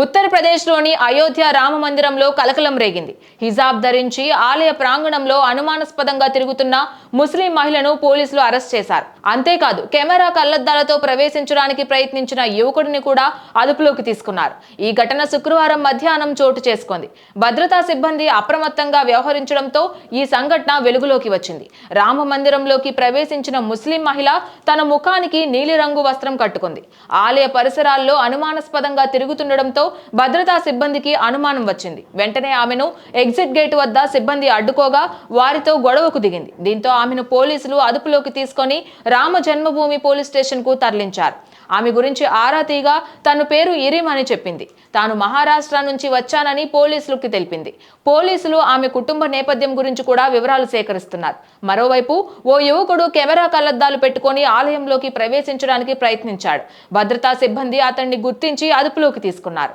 ఉత్తరప్రదేశ్లోని అయోధ్య రామ మందిరంలో కలకలం రేగింది. హిజాబ్ ధరించి ఆలయ ప్రాంగణంలో అనుమానాస్పదంగా తిరుగుతున్న ముస్లిం మహిళను పోలీసులు అరెస్ట్ చేశారు. అంతేకాదు కెమెరా కళ్ళద్దాలతో ప్రవేశించడానికి ప్రయత్నించిన యువకుడిని కూడా అదుపులోకి తీసుకున్నారు. ఈ ఘటన శుక్రవారం మధ్యాహ్నం చోటు చేసుకుంది. భద్రతా సిబ్బంది అప్రమత్తంగా వ్యవహరించడంతో ఈ సంఘటన వెలుగులోకి వచ్చింది. రామ మందిరంలోకి ప్రవేశించిన ముస్లిం మహిళ తన ముఖానికి నీలిరంగు వస్త్రం కట్టుకుంది. ఆలయ పరిసరాల్లో అనుమానాస్పదంగా తిరుగుతుండడంతో భద్రతా సిబ్బందికి అనుమానం వచ్చింది. వెంటనే ఆమెను ఎగ్జిట్ గేట్ వద్ద సిబ్బంది అడ్డుకోగా వారితో గొడవకు దిగింది. దీంతో ఆమెను పోలీసులు అదుపులోకి తీసుకొని రామ జన్మభూమి పోలీస్ స్టేషన్కు తరలించారు. ఆమె గురించి ఆరా తీగా తన పేరు ఇరిమ్ అని చెప్పింది. తాను మహారాష్ట్ర నుంచి వచ్చానని పోలీసులకు తెలిపింది. పోలీసులు ఆమె కుటుంబ నేపథ్యం గురించి కూడా వివరాలు సేకరిస్తున్నారు. మరోవైపు ఓ యువకుడు కెమెరా కళ్ళద్దాలు పెట్టుకొని ఆలయంలోకి ప్రవేశించడానికి ప్రయత్నించాడు. భద్రతా సిబ్బంది అతన్ని గుర్తించి అదుపులోకి తీసుకున్నారు.